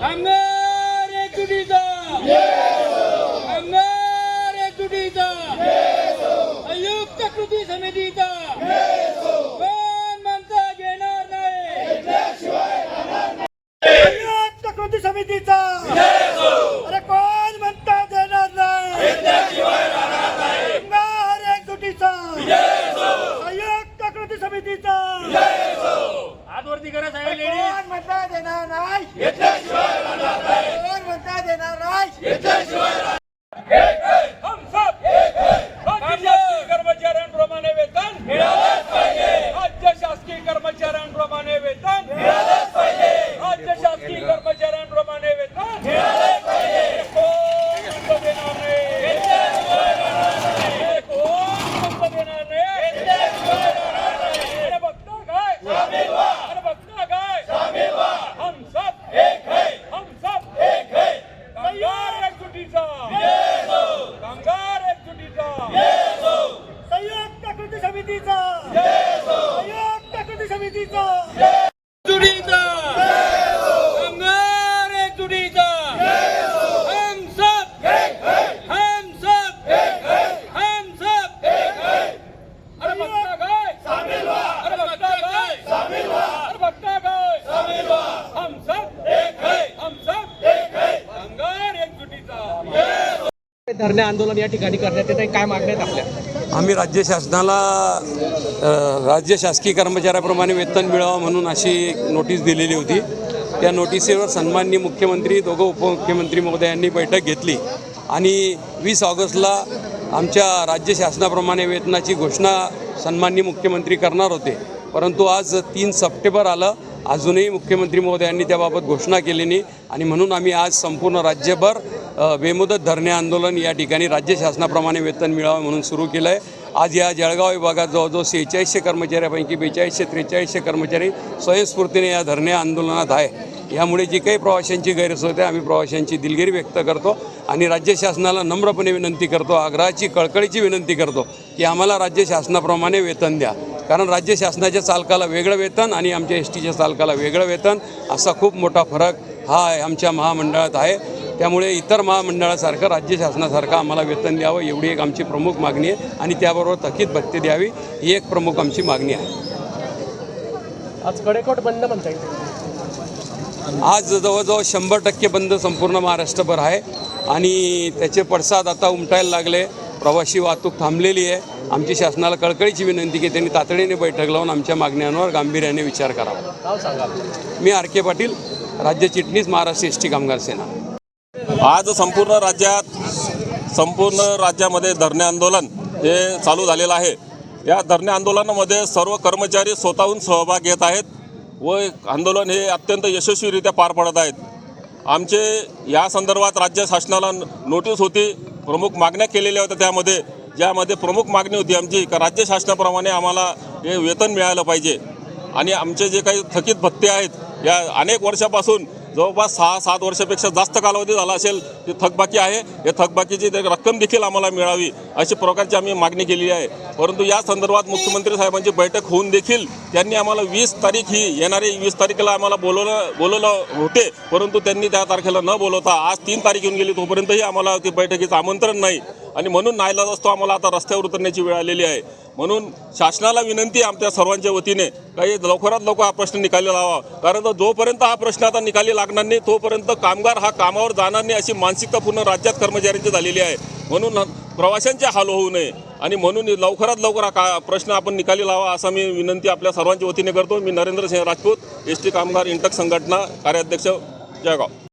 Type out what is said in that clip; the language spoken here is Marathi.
कामगार एकजुटीचा कामगार एकजुटीचा संयुक्त कृती समितीचा कोण कृती समितीचा. अरे कोण म्हणता देणार नाही? एकजुटीचा. संयुक्त कृती समितीचा. हात वरती करा कोण म्हणता देणार नाही कोण म्हणता देणार नाही हम सब राज्य शासकीय कर्मचाऱ्यांप्रमाणे वेतन मिळालंच पाहिजे राज्य शासकीय कर्मचाऱ्यांप्रमाणे वेतन मिळालंच पाहिजे राज्य शासकीय कर्मचाऱ्यांप्रमाणे वेतन मिळालंच पाहिजे कोण म्हणतं देणार नाही हे कोण म्हणतं देणार नाही अरे बघता काय अरे बघता काय हम सब एक है हम सब एक है कामगार एकजुटीचा कामगार एकजुटीचा संयुक्त कृती समितीचा. संयुक्त कृती समितीचा. एकजुटीचा कामगार एकजुटीचा हम सब हम सब हम सब अरे बघता काय? अरे बघता काय? अरे बघता काय? हम सब एक है हम सब एक है कामगार एकजुटीचा धरणे आंदोलन या ठिकाणी करण्यात येत आहे काय मागण्या आहेत आपल्या? आम्ही राज्य शासनाला राज्य शासकीय कर्मचाऱ्याप्रमाणे वेतन मिळावं म्हणून अशी एक नोटीस दिलेली होती. त्या नोटिसीवर सन्माननीय मुख्यमंत्री दोघं उपमुख्यमंत्री महोदयांनी बैठक घेतली आणि वीस ऑगस्टला आमच्या राज्य शासनाप्रमाणे वेतनाची घोषणा सन्माननीय मुख्यमंत्री करणार होते. परंतु आज तीन सप्टेंबर आलं अजूनही मुख्यमंत्री महोदयांनी त्याबाबत घोषणा केली नाही आणि म्हणून आम्ही आज संपूर्ण राज्यभर बेमुदत धरणे आंदोलन या ठिकाणी राज्य शासनाप्रमाणे वेतन मिळावं म्हणून सुरू केलं आहे आज या जळगाव विभागात जवळजवळ सेहेचाळीसशे कर्मचाऱ्यापैकी बेचाळीसशे त्रेचाळीसशे कर्मचारी स्वयंस्फूर्तीने या धरणे आंदोलनात आहे यामुळे जी काही प्रवाशांची गैरसोय आहे आम्ही प्रवाशांची दिलगिरी व्यक्त करतो आणि राज्य शासनाला नम्रपणे विनंती करतो आग्रहाची कळकळीची विनंती करतो की आम्हाला राज्य शासनाप्रमाणे वेतन द्या. कारण राज्य शासनाच्या चालकाला वेगळं वेतन आणि आमच्या एस टीच्या चालकाला वेगळं वेतन असा खूप मोठा फरक हा आमच्या महामंडळात आहे. त्यामुळे इतर महामंडळासारखं राज्य शासनासारखं आम्हाला वेतन द्यावं एवढी एक आमची प्रमुख मागणी आहे. आणि त्याबरोबर थकीत भत्ते द्यावी ही एक प्रमुख आमची मागणी आहे. आज कडेकोट बंद म्हणता येईल आज जवळजवळ शंभर टक्के बंद संपूर्ण महाराष्ट्रभर आहे. आणि त्याचे पडसाद आता उमटायला लागले. प्रवासी वाहतूक थांबलेली आहे. आमची शासनाला कळकळीची विनंती की त्यांनी तातडीने बैठक लावून आमच्या मागण्यांवर गांभीर्याने विचार करावा. मी आर के पाटील राज्य चिटणीस महाराष्ट्र एस टी कामगार सेना. आज संपूर्ण राज्यात संपूर्ण राज्यामध्ये धरणे आंदोलन हे चालू झालेलं आहे. या धरणे आंदोलनामध्ये सर्व कर्मचारी स्वतःहून सहभाग घेत आहेत व आंदोलन हे अत्यंत यशस्वीरित्या पार पडत आहेत. आमचे या संदर्भात राज्य शासनाला नोटीस होती प्रमुख मागण्या केलेल्या होत्या त्यामध्ये ज्यामध्ये प्रमुख मागणी होती आमची का राज्य शासनाप्रमाणे आम्हाला हे वेतन मिळालं पाहिजे. आणि आमचे जे काही थकीत भत्ते आहेत या अनेक वर्षापासून जवळपास सहा सात वर्षापेक्षा जास्त कालावधी झाला असेल ती थकबाकी आहे. या थकबाकीची ते रक्कम देखील आम्हाला मिळावी अशा प्रकारची आम्ही मागणी केलेली आहे. परंतु या संदर्भात मुख्यमंत्री साहेबांची बैठक होऊन देखील त्यांनी आम्हाला वीस तारीख ही येणारी वीस तारखेला आम्हाला बोलवलं बोलवलं होते. परंतु त्यांनी त्या तारखेला न बोलवता आज तीन तारीख येऊन गेली तोपर्यंतही आम्हाला ती बैठकीचं आमंत्रण नाही. आणि म्हणून नाईलाज असतो आम्हाला आता रस्त्यावर उतरण्याची वेळ आलेली आहे. म्हणून शासनाला विनंती आमच्या सर्वांच्या वतीने. काही लवकरात लवकर हा प्रश्न निकाली लावा. कारण जोपर्यंत हा प्रश्न आता निकाली लागणार नाही तोपर्यंत कामगार हा कामावर जाणार नाही अशी मानसिकता पूर्ण राज्यात कर्मचाऱ्यांची झालेली आहे. म्हणून प्रवाशांचे हाल होऊ नये. आणि म्हणून लवकरात लवकर हा का प्रश्न आपण निकाली लावा असा मी विनंती आपल्या सर्वांच्या वतीने करतो. मी नरेंद्र सिंह राजपूत एस टी कामगार इंटक संघटना कार्याध्यक्ष जळगाव.